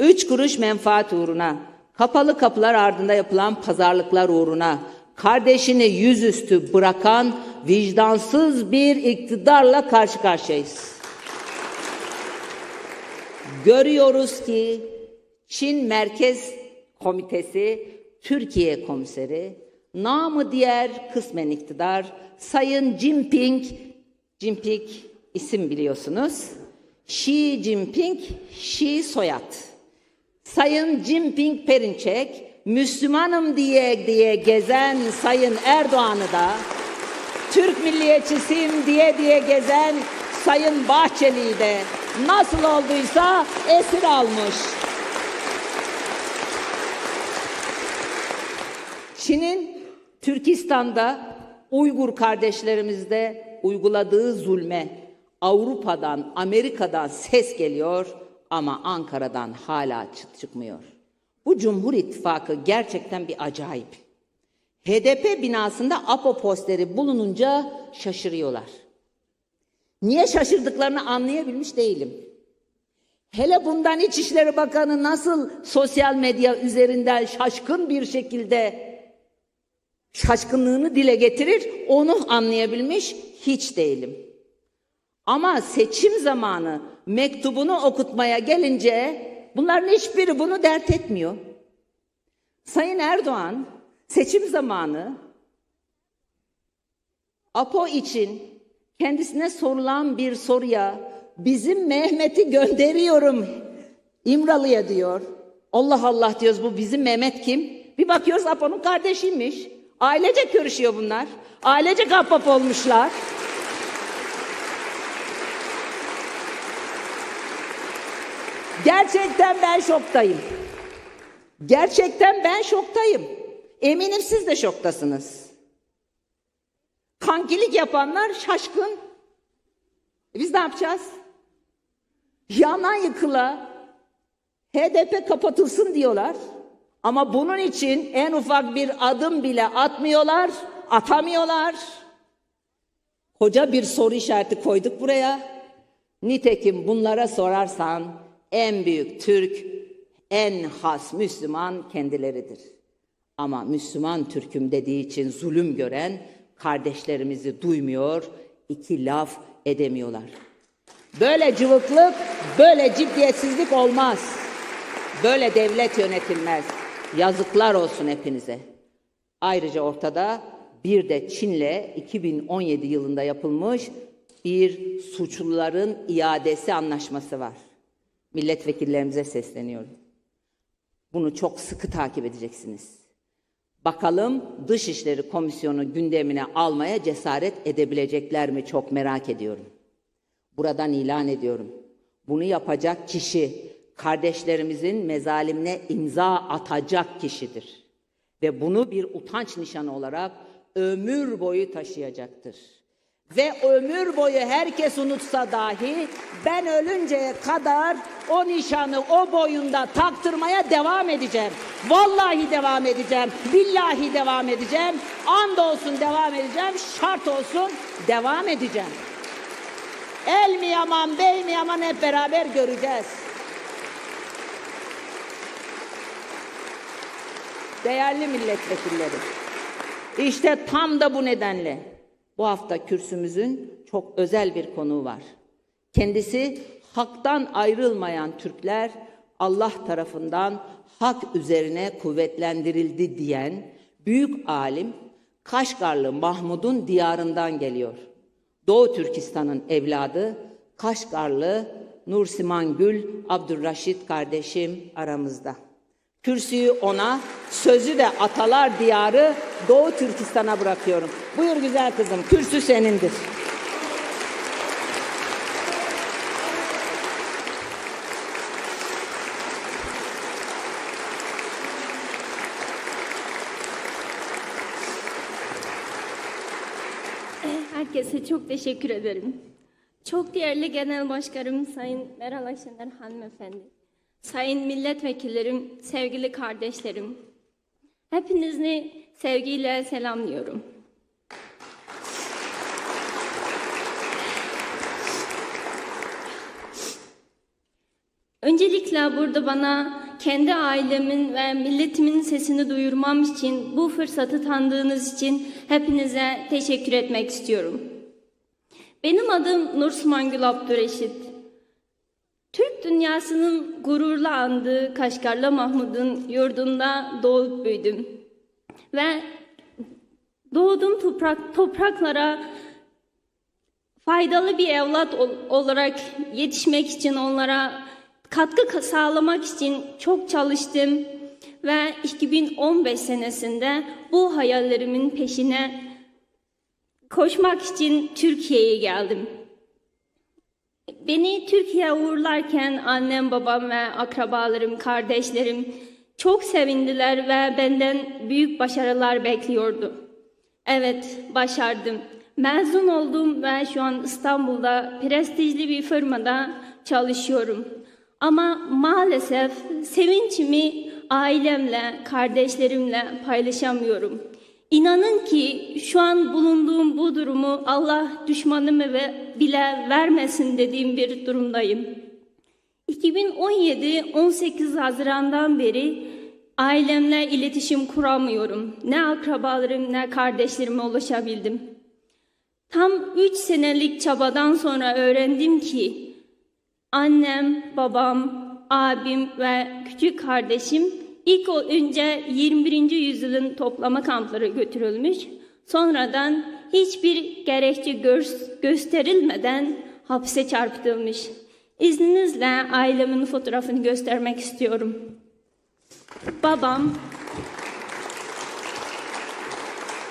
Üç kuruş menfaat uğruna, kapalı kapılar ardında yapılan pazarlıklar uğruna, kardeşini yüzüstü bırakan vicdansız bir iktidarla karşı karşıyayız. Görüyoruz ki Çin Merkez Komitesi, Türkiye Komiseri, namı diğer kısmen iktidar, Sayın Jinping, Jinping isim biliyorsunuz, Xi Jinping, Xi soyad. Sayın Jinping Perinçek, Müslümanım diye diye gezen Sayın Erdoğan'ı da, Türk milliyetçisiyim diye diye gezen Sayın Bahçeli'yi de nasıl olduysa esir almış. Çin'in Türkistan'da Uygur kardeşlerimizde uyguladığı zulme Avrupa'dan, Amerika'dan ses geliyor ama Ankara'dan hala çıt çıkmıyor. Bu Cumhur İttifakı gerçekten bir acayip. HDP binasında APO posteri bulununca şaşırıyorlar. Niye şaşırdıklarını anlayabilmiş değilim. Hele bundan İçişleri Bakanı nasıl sosyal medya üzerinden şaşkın bir şekilde şaşkınlığını dile getirir onu anlayabilmiş hiç değilim. Ama seçim zamanı mektubunu okutmaya gelince bunların hiçbiri bunu dert etmiyor. Sayın Erdoğan seçim zamanı APO için kendisine sorulan bir soruya bizim Mehmet'i gönderiyorum İmralı'ya diyor. Allah Allah diyoruz bu bizim Mehmet kim? Bir bakıyoruz APO'nun kardeşiymiş. Ailece görüşüyor bunlar. Ailece kapap olmuşlar. Gerçekten ben şoktayım. Gerçekten ben şoktayım. Eminim siz de şoktasınız. Kankilik yapanlar şaşkın. E Biz ne yapacağız? Yana yıkıla HDP kapatılsın diyorlar. Ama bunun için en ufak bir adım bile atmıyorlar, atamıyorlar. Koca bir soru işareti koyduk buraya. Nitekim bunlara sorarsan en büyük Türk, en has Müslüman kendileridir. Ama Müslüman Türk'üm dediği için zulüm gören kardeşlerimizi duymuyor, iki laf edemiyorlar. Böyle cıvıklık, böyle ciddiyetsizlik olmaz. Böyle devlet yönetilmez. Yazıklar olsun hepinize. Ayrıca ortada bir de Çin'le 2017 yılında yapılmış bir suçluların iadesi anlaşması var. Milletvekillerimize sesleniyorum. Bunu çok sıkı takip edeceksiniz. Bakalım Dışişleri Komisyonu gündemine almaya cesaret edebilecekler mi çok merak ediyorum. Buradan ilan ediyorum. Bunu yapacak kişi kardeşlerimizin mezalimine imza atacak kişidir. Ve bunu bir utanç nişanı olarak ömür boyu taşıyacaktır. Ve ömür boyu herkes unutsa dahi ben ölünceye kadar o nişanı o boyunda taktırmaya devam edeceğim. Vallahi devam edeceğim. Billahi devam edeceğim. And olsun devam edeceğim. Şart olsun devam edeceğim. El mi yaman, bey mi yaman hep beraber göreceğiz. Değerli milletvekilleri, işte tam da bu nedenle bu hafta kürsümüzün çok özel bir konuğu var. Kendisi haktan ayrılmayan Türkler Allah tarafından hak üzerine kuvvetlendirildi diyen büyük alim Kaşgarlı Mahmud'un diyarından geliyor. Doğu Türkistan'ın evladı Kaşgarlı Nursiman Gül Abdurraşit kardeşim aramızda. Kürsüyü ona, sözü de atalar diyarı Doğu Türkistan'a bırakıyorum. Buyur güzel kızım, kürsü senindir. Herkese çok teşekkür ederim. Çok değerli Genel Başkanım Sayın Meral Akşener hanımefendi, sayın milletvekillerim, sevgili kardeşlerim, hepinizi sevgiyle selamlıyorum. Öncelikle burada bana kendi ailemin ve milletimin sesini duyurmam için bu fırsatı tanıdığınız için hepinize teşekkür etmek istiyorum. Benim adım Nursman Gül Abdüreşit. Dünyasının gururla andığı Kaşgarlı Mahmud'un yurdunda doğup büyüdüm. Ve doğduğum toprak, topraklara faydalı bir evlat ol- olarak yetişmek için onlara katkı ka- sağlamak için çok çalıştım ve 2015 senesinde bu hayallerimin peşine koşmak için Türkiye'ye geldim. Beni Türkiye'ye uğurlarken annem, babam ve akrabalarım, kardeşlerim çok sevindiler ve benden büyük başarılar bekliyordu. Evet, başardım. Mezun oldum ve şu an İstanbul'da prestijli bir firmada çalışıyorum. Ama maalesef sevinçimi ailemle, kardeşlerimle paylaşamıyorum. İnanın ki şu an bulunduğum bu durumu Allah düşmanımı ve bile vermesin dediğim bir durumdayım. 2017-18 Haziran'dan beri ailemle iletişim kuramıyorum. Ne akrabalarım ne kardeşlerime ulaşabildim. Tam 3 senelik çabadan sonra öğrendim ki annem, babam, abim ve küçük kardeşim ilk önce 21. yüzyılın toplama kampları götürülmüş. Sonradan hiçbir gerekçe gö- gösterilmeden hapse çarptırılmış. İzninizle ailemin fotoğrafını göstermek istiyorum. Babam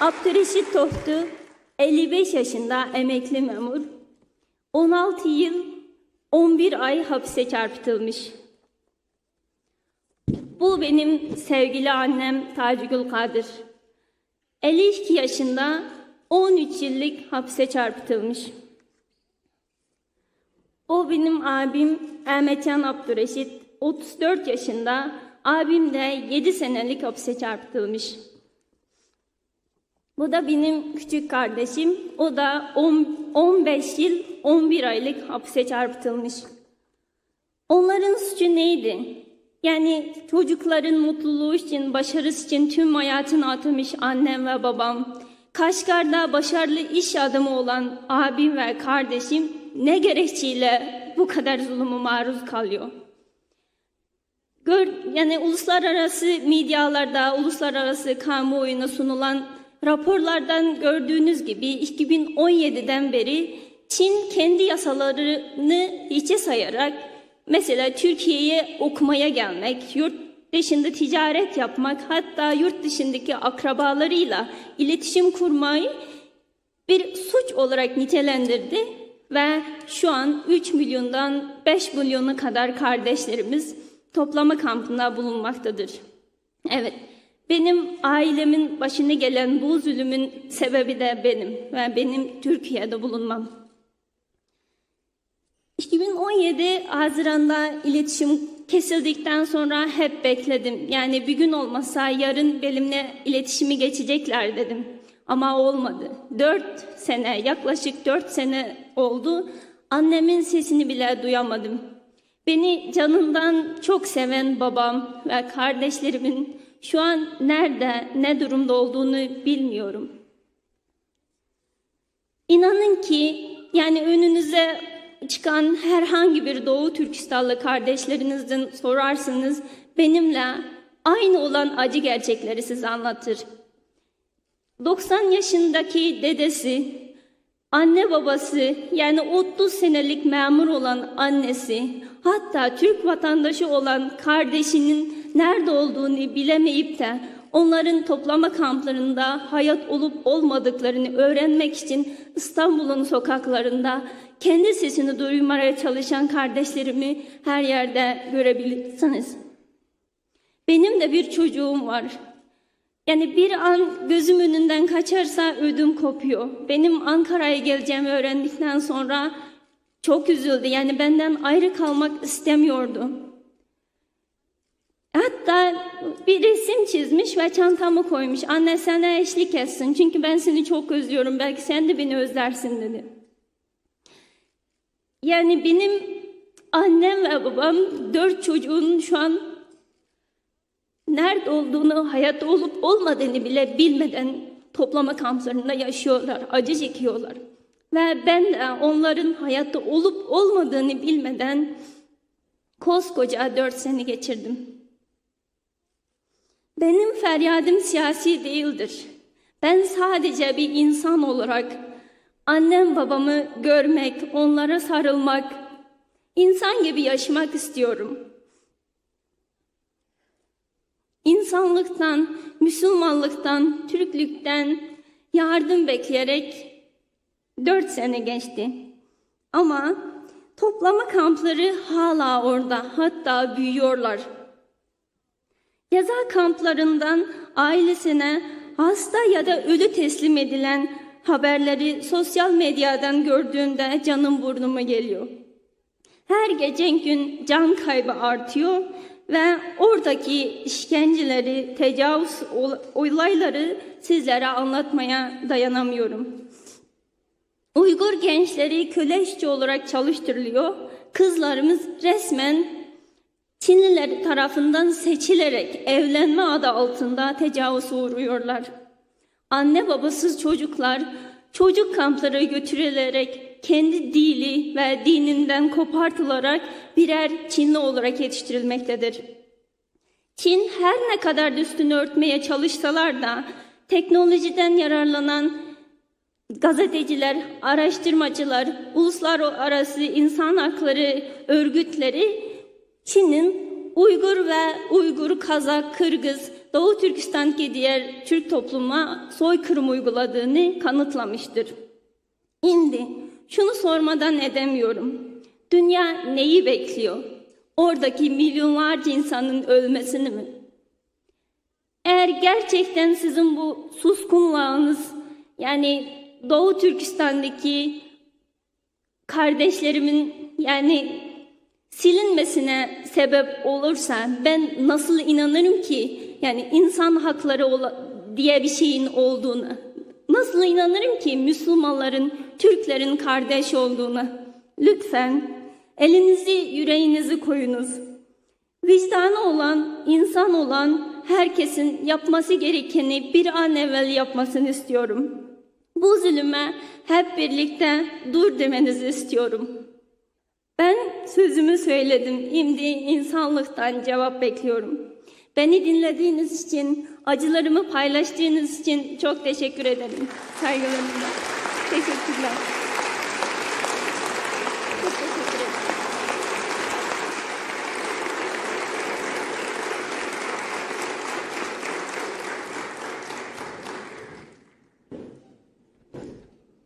Abdüreşit Toftu 55 yaşında emekli memur. 16 yıl 11 ay hapse çarpıtılmış. Bu benim sevgili annem Tacigül Kadir. 52 yaşında 13 yıllık hapse çarpıtılmış. O benim abim Ahmetcan Abdüreşit 34 yaşında, abim de 7 senelik hapse çarpıtılmış. Bu da benim küçük kardeşim. O da 10 15 yıl 11 aylık hapse çarpıtılmış. Onların suçu neydi? Yani çocukların mutluluğu için, başarısı için tüm hayatını atamış annem ve babam. Kaşgar'da başarılı iş adamı olan abim ve kardeşim ne gerekçeyle bu kadar zulüme maruz kalıyor? Gör, yani uluslararası medyalarda, uluslararası kamuoyuna sunulan raporlardan gördüğünüz gibi 2017'den beri Çin kendi yasalarını hiçe sayarak mesela Türkiye'ye okumaya gelmek, yurt dışında ticaret yapmak, hatta yurt dışındaki akrabalarıyla iletişim kurmayı bir suç olarak nitelendirdi ve şu an 3 milyondan 5 milyona kadar kardeşlerimiz toplama kampında bulunmaktadır. Evet, benim ailemin başına gelen bu zulümün sebebi de benim ve benim Türkiye'de bulunmam. 2017 Haziran'da iletişim kesildikten sonra hep bekledim. Yani bir gün olmasa yarın benimle iletişimi geçecekler dedim. Ama olmadı. Dört sene, yaklaşık dört sene oldu. Annemin sesini bile duyamadım. Beni canından çok seven babam ve kardeşlerimin şu an nerede, ne durumda olduğunu bilmiyorum. İnanın ki yani önünüze çıkan herhangi bir Doğu Türkistanlı kardeşlerinizden sorarsanız benimle aynı olan acı gerçekleri size anlatır. 90 yaşındaki dedesi, anne babası yani 30 senelik memur olan annesi, hatta Türk vatandaşı olan kardeşinin nerede olduğunu bilemeyip de onların toplama kamplarında hayat olup olmadıklarını öğrenmek için İstanbul'un sokaklarında kendi sesini duymaya çalışan kardeşlerimi her yerde görebilirsiniz. Benim de bir çocuğum var. Yani bir an gözüm önünden kaçarsa ödüm kopuyor. Benim Ankara'ya geleceğimi öğrendikten sonra çok üzüldü. Yani benden ayrı kalmak istemiyordu. Hatta bir resim çizmiş ve çantamı koymuş. Anne sana eşlik etsin çünkü ben seni çok özlüyorum. Belki sen de beni özlersin dedi. Yani benim Annem ve babam dört çocuğun şu an nerede olduğunu, hayatta olup olmadığını bile bilmeden toplama kamplarında yaşıyorlar, acı çekiyorlar. Ve ben de onların hayatta olup olmadığını bilmeden koskoca dört sene geçirdim. Benim feryadım siyasi değildir. Ben sadece bir insan olarak annem babamı görmek, onlara sarılmak, insan gibi yaşamak istiyorum. İnsanlıktan, Müslümanlıktan, Türklükten yardım bekleyerek dört sene geçti. Ama toplama kampları hala orada, hatta büyüyorlar. Yaza kamplarından ailesine hasta ya da ölü teslim edilen haberleri sosyal medyadan gördüğünde canım burnuma geliyor. Her geçen gün can kaybı artıyor ve oradaki işkenceleri, tecavüz ol- olayları sizlere anlatmaya dayanamıyorum. Uygur gençleri köle işçi olarak çalıştırılıyor. Kızlarımız resmen Çinliler tarafından seçilerek evlenme adı altında tecavüz uğruyorlar. Anne babasız çocuklar çocuk kamplara götürülerek kendi dili ve dininden kopartılarak birer Çinli olarak yetiştirilmektedir. Çin her ne kadar üstünü örtmeye çalışsalar da teknolojiden yararlanan gazeteciler, araştırmacılar, uluslararası insan hakları örgütleri Çin'in Uygur ve Uygur, Kazak, Kırgız, Doğu Türkistan'daki diğer Türk topluma soykırım uyguladığını kanıtlamıştır. Şimdi şunu sormadan edemiyorum. Dünya neyi bekliyor? Oradaki milyonlarca insanın ölmesini mi? Eğer gerçekten sizin bu suskunluğunuz yani Doğu Türkistan'daki kardeşlerimin yani silinmesine sebep olursa ben nasıl inanırım ki yani insan hakları diye bir şeyin olduğunu? Nasıl inanırım ki Müslümanların, Türklerin kardeş olduğuna? Lütfen elinizi yüreğinizi koyunuz. Vicdanı olan, insan olan herkesin yapması gerekeni bir an evvel yapmasını istiyorum. Bu zulüme hep birlikte dur demenizi istiyorum. Sözümü söyledim. Şimdi insanlıktan cevap bekliyorum. Beni dinlediğiniz için, acılarımı paylaştığınız için çok teşekkür ederim. Saygılarımla. Teşekkürler.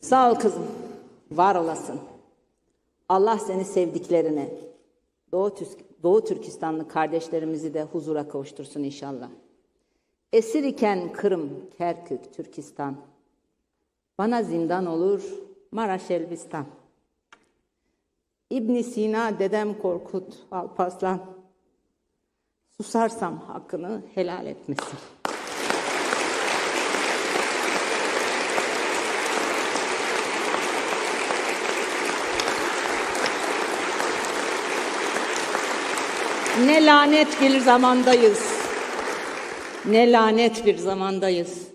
Sağ ol kızım. Var olasın. Allah seni sevdiklerine, Doğu, Doğu Türkistanlı kardeşlerimizi de huzura kavuştursun inşallah. Esir iken Kırım, Kerkük, Türkistan. Bana zindan olur Maraş Elbistan. İbn Sina, dedem Korkut, Alparslan. Susarsam hakkını helal etmesin. Ne lanet bir zamandayız. Ne lanet bir zamandayız.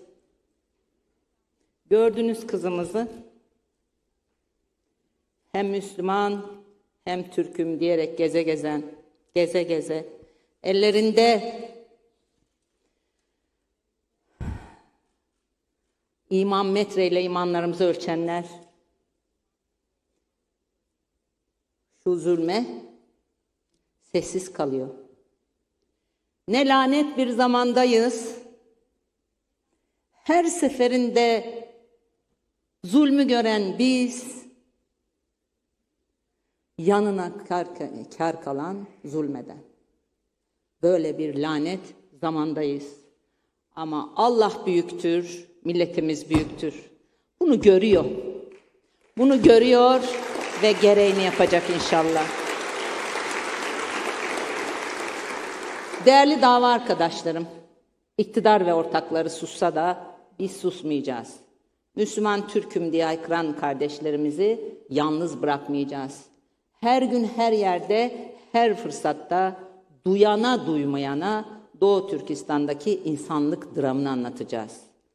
Gördünüz kızımızı. Hem Müslüman hem Türk'üm diyerek geze gezen, geze geze. Ellerinde iman metreyle imanlarımızı ölçenler şu zulme sessiz kalıyor. Ne lanet bir zamandayız. Her seferinde zulmü gören biz, yanına kar, kar kalan zulmeden. Böyle bir lanet zamandayız. Ama Allah büyüktür, milletimiz büyüktür. Bunu görüyor. Bunu görüyor ve gereğini yapacak inşallah. Değerli dava arkadaşlarım, iktidar ve ortakları sussa da biz susmayacağız. Müslüman Türk'üm diye haykıran kardeşlerimizi yalnız bırakmayacağız. Her gün her yerde, her fırsatta duyana duymayana Doğu Türkistan'daki insanlık dramını anlatacağız.